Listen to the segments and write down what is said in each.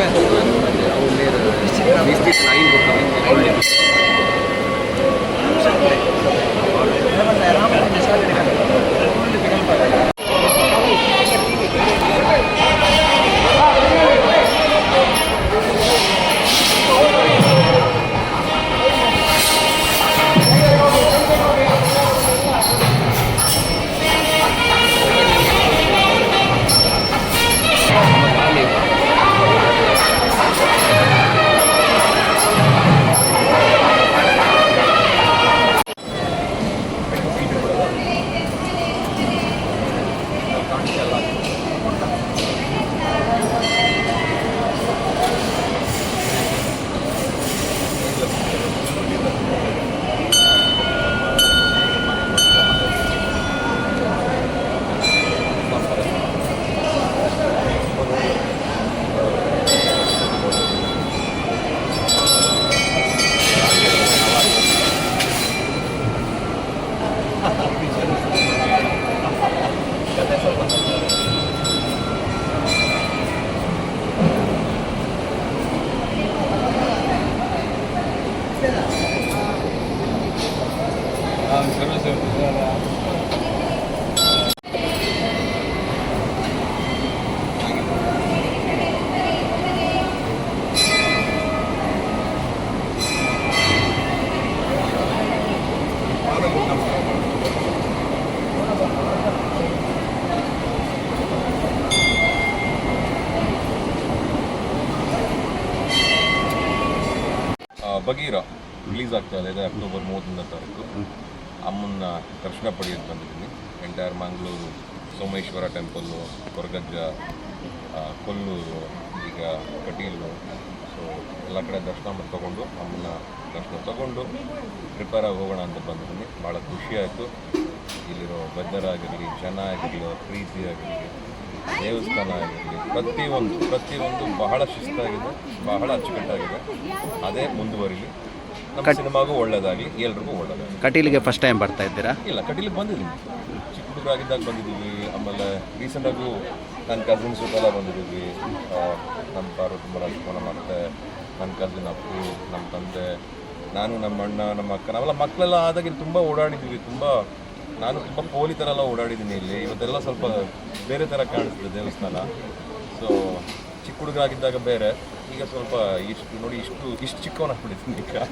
Almeida is this line becoming Bagheera release ಆಗ್ತಾ ಇದೆ October ಮೂವತ್ತೊಂದನೇ ತಾರೀಕು. ಅಮ್ಮನ್ನ ದರ್ಶನ ಪಡೆಯೋದು ಬಂದಿದ್ದೀನಿ. ಎಂಟೈರ್ ಮಂಗಳೂರು ಸೋಮೇಶ್ವರ ಟೆಂಪಲ್ಲು ಕೊರಗಜ್ಜ ಕೊಲ್ಲೂರು, ಈಗ ಕಟೀಲು. ಸೊ ಎಲ್ಲ ಕಡೆ ದರ್ಶನ ತಗೊಂಡು ಅಮ್ಮನ ದರ್ಶನ ತಗೊಂಡು ಪ್ರಿಪೇರ್ ಆಗಿ ಹೋಗೋಣ ಅಂತ ಬಂದಿದ್ದೀನಿ. ಭಾಳ ಖುಷಿಯಾಯಿತು ಇಲ್ಲಿರೋ ವೆದರ್ ಆಗಿರಲಿ, ಜನ ಆಗಿರಲಿ, ಪ್ರೀತಿ ಆಗಿರಲಿ ದೇವಸ್ಥಾನ ಆಗಿರಲಿ ಪ್ರತಿಯೊಂದು ಪ್ರತಿಯೊಂದು ಬಹಳ ಶಿಸ್ತಾಗಿದೆ ಬಹಳ ಅಚ್ಚುಕಟ್ಟಾಗಿದೆ. ಅದೇ ಮುಂದುವರಿಲಿ. ನಮ್ಮ ಸಿನಿಮಾಗೂ ಒಳ್ಳೇದಾಗಲಿ ಎಲ್ರಿಗೂ ಒಳ್ಳೇದಾಗಲಿ. ಕಟೀಲಿಗೆ ಫಸ್ಟ್ ಟೈಮ್ ಬರ್ತಾ ಇದ್ದೀರಾ? ಇಲ್ಲ ಕಟೀಲಿಗೆ ಬಂದಿದ್ದೀನಿ. ಚಿಕ್ಕ ಹುಡುಗರಾಗಿದ್ದಾಗ ಬಂದಿದ್ದೀವಿ. ಆಮೇಲೆ ರೀಸೆಂಟಾಗೂ ನನ್ನ ಕಸಿನ್ ಸುಖಲ ಬಂದಿದ್ದೀವಿ. ನಮ್ಮ ಪಾರ್ವತಿ ರಾಜ್ಕುಮಾರ ಮತ್ತೆ ನನ್ನ ಕಸಿನ್ ಅಪ್ಪು ನಮ್ಮ ತಂದೆ ನಾನು ನಮ್ಮ ಅಣ್ಣ ನಮ್ಮ ಅಕ್ಕ ನಾವೆಲ್ಲ ಮಕ್ಕಳೆಲ್ಲ ಆದಾಗ ಇಲ್ಲಿ ತುಂಬ ಓಡಾಡಿದ್ದೀವಿ. ತುಂಬ ನಾನು ತುಂಬ ಪೋಲಿ ಥರ ಎಲ್ಲ ಓಡಾಡಿದ್ದೀನಿ ಇಲ್ಲಿ. ಇವತ್ತೆಲ್ಲ ಸ್ವಲ್ಪ ಬೇರೆ ಥರ ಕಾಣಿಸ್ತದೆ ದೇವಸ್ಥಾನ. ಸೊ ಚಿಕ್ಕ ಹುಡುಗರಾಗಿದ್ದಾಗ ಬೇರೆ. ಈಗ ಸ್ವಲ್ಪ ಇಷ್ಟು ನೋಡಿ ಇಷ್ಟು ಇಷ್ಟು ಚಿಕ್ಕವನಾಗ್ಬಿಟ್ಟಿದ್ದೀನಿ ಈಗ.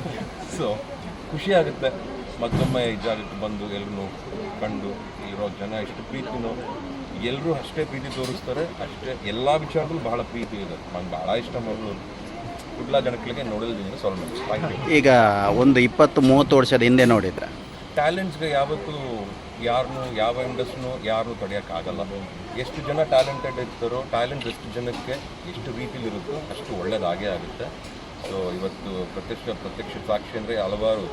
ಸೊ ಖುಷಿ ಆಗುತ್ತೆ. ಮತ್ತೊಮ್ಮೆ ಈ ಜಾಗಕ್ಕೆ ಬಂದು ಎಲ್ಲರೂ ಕಂಡು ಇರೋ ಜನ ಎಷ್ಟು ಪ್ರೀತಿನೂ. ಎಲ್ಲರೂ ಅಷ್ಟೇ ಪ್ರೀತಿ ತೋರಿಸ್ತಾರೆ. ಅಷ್ಟೇ ಎಲ್ಲ ವಿಚಾರದಲ್ಲೂ ಬಹಳ ಪ್ರೀತಿ ಇದೆ. ನಂಗೆ ಭಾಳ ಇಷ್ಟ ಮಂಗಳೂರು ಕುಡ್ಲಾ ಜನಗಳಿಗೆ ನೋಡಿದ್ದೀನಿ ಸ್ವಲ್ಪ ಈಗ ಒಂದು ಇಪ್ಪತ್ತು ಮೂವತ್ತು ವರ್ಷದ ಹಿಂದೆ ನೋಡಿದ್ರೆ. ಟ್ಯಾಲೆಂಟ್ಸ್ಗೆ ಯಾವತ್ತೂ ಯಾರನ್ನೂ ಯಾವ ಇಂಡಸ್ಟ್ರಿನೂ ಯಾರನ್ನೂ ತಡೆಯೋಕ್ಕಾಗಲ್ಲ. ಎಷ್ಟು ಜನ ಟ್ಯಾಲೆಂಟೆಡ್ ಇರ್ತಾರೋ, ಟ್ಯಾಲೆಂಟ್ ಎಷ್ಟು ಜನಕ್ಕೆ ಎಷ್ಟು ರೀತಿಲಿರುತ್ತೋ ಅಷ್ಟು ಒಳ್ಳೆಯದಾಗೇ ಆಗುತ್ತೆ. ಸೊ ಇವತ್ತು ಪ್ರತ್ಯಕ್ಷ ಪ್ರತ್ಯಕ್ಷ ಸಾಕ್ಷಿ ಅಂದರೆ ಹಲವಾರು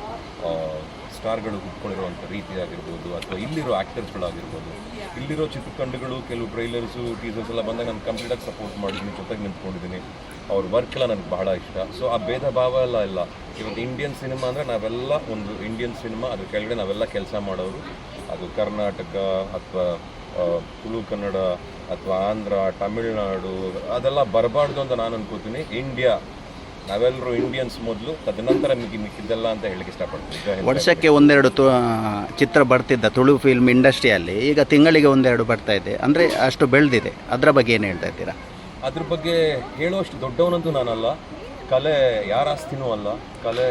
ಸ್ಟಾರ್ಗಳು ಹುಟ್ಕೊಂಡಿರುವಂಥ ರೀತಿ ಆಗಿರ್ಬೋದು ಅಥವಾ ಇಲ್ಲಿರೋ ಆ್ಯಕ್ಟರ್ಸ್ಗಳಾಗಿರ್ಬೋದು ಇಲ್ಲಿರೋ ಚಿತ್ರತಂಡಗಳು, ಕೆಲವು ಟ್ರೈಲರ್ಸು ಟೀಸರ್ಸ್ ಎಲ್ಲ ಬಂದಾಗ ನಾನು ಕಂಪ್ಲೀಟಾಗಿ ಸಪೋರ್ಟ್ ಮಾಡಿದ್ದೀನಿ ಜೊತೆಗೆ ನಿಂತ್ಕೊಂಡಿದ್ದೀನಿ ಅವ್ರ ವರ್ಕ್ ಎಲ್ಲ ನನಗೆ ಬಹಳ ಇಷ್ಟ. ಸೊ ಆ ಭೇದ ಭಾವ ಎಲ್ಲ ಇಲ್ಲ. ಇವತ್ತು ಇಂಡಿಯನ್ ಸಿನಿಮಾ ಅಂದರೆ ನಾವೆಲ್ಲ ಒಂದು ಇಂಡಿಯನ್ ಸಿನಿಮಾ ಅದ್ರ ಕೆಳಗಡೆ ನಾವೆಲ್ಲ ಕೆಲಸ ಮಾಡೋರು. ಅದು ಕರ್ನಾಟಕ ಅಥವಾ ತುಳು ಕನ್ನಡ ಅಥವಾ ಆಂಧ್ರ ತಮಿಳ್ನಾಡು ಅದೆಲ್ಲ ಬರಬಾರ್ದು ಅಂತ ನಾನು ಅನ್ಕೋತೀನಿ. ಇಂಡಿಯಾ ನಾವೆಲ್ಲರೂ ಇಂಡಿಯನ್ಸ್ ಮೊದಲು ತದನಂತರ ಮಿಕ್ಕಿ ಮಿಕ್ಕಿದ್ದಲ್ಲ ಅಂತ ಹೇಳಕ್ಕೆ ಇಷ್ಟಪಡ್ತೀನಿ. ವರ್ಷಕ್ಕೆ ಒಂದೆರಡು ತು ಚಿತ್ರ ಬರ್ತಿದ್ದ ತುಳು ಫಿಲ್ಮ್ ಇಂಡಸ್ಟ್ರಿಯಲ್ಲಿ ಈಗ ತಿಂಗಳಿಗೆ ಒಂದೆರಡು ಬರ್ತಾ ಇದೆ. ಅಂದರೆ ಅಷ್ಟು ಬೆಳೆದಿದೆ. ಅದರ ಬಗ್ಗೆ ಏನು ಹೇಳ್ತಾ ಇದ್ದೀರಾ? ಅದ್ರ ಬಗ್ಗೆ ಹೇಳುವಷ್ಟು ದೊಡ್ಡವನಂತೂ ನಾನಲ್ಲ. ಕಲೆ ಯಾರ ಆಸ್ತಿನೂ ಅಲ್ಲ. ಕಲೆ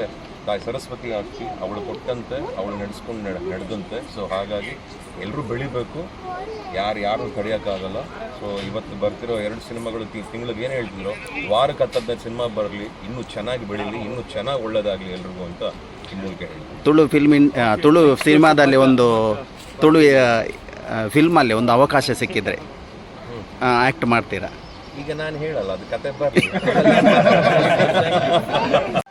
ತಾಯಿ ಸರಸ್ವತಿ ಆಸ್ತಿ, ಅವಳು ಕೊಟ್ಟಂತೆ, ಅವಳು ನಡೆಸ್ಕೊಂಡು ನಡೆ, ನಡೆದಂತೆ. ಸೊ ಹಾಗಾಗಿ ಎಲ್ಲರೂ ಬೆಳಿಬೇಕು. ಯಾರು ಯಾರು ತಡೆಯೋಕ್ಕಾಗಲ್ಲ ಸೊ ಇವತ್ತು ಬರ್ತಿರೋ ಎರಡು ಸಿನಿಮಾಗಳು ತಿಂಗಳಿಗೆ ಏನು ಹೇಳ್ತಿದ್ರು? ವಾರಕ್ಕೆ ಹತ್ತು ಹದಿನೈದು ಸಿನಿಮಾ ಬರಲಿ, ಇನ್ನೂ ಚೆನ್ನಾಗಿ ಬೆಳೀಲಿ, ಇನ್ನೂ ಚೆನ್ನಾಗಿ ಒಳ್ಳೇದಾಗಲಿ ಎಲ್ರಿಗೂ ಅಂತ ಮೂಲಕ ಹೇಳ್ತೀನಿ. ತುಳು ಫಿಲ್ಮ್ ತುಳು ಸಿನಿಮಾದಲ್ಲಿ ಒಂದು ತುಳು ಫಿಲ್ಮಲ್ಲಿ ಒಂದು ಅವಕಾಶ ಸಿಕ್ಕಿದರೆ ಆ್ಯಕ್ಟ್ ಮಾಡ್ತೀರಾ? ಈಗ ನಾನು ಹೇಳಲ್ಲ ಅದು ಕತೆ ಬರಲಿ.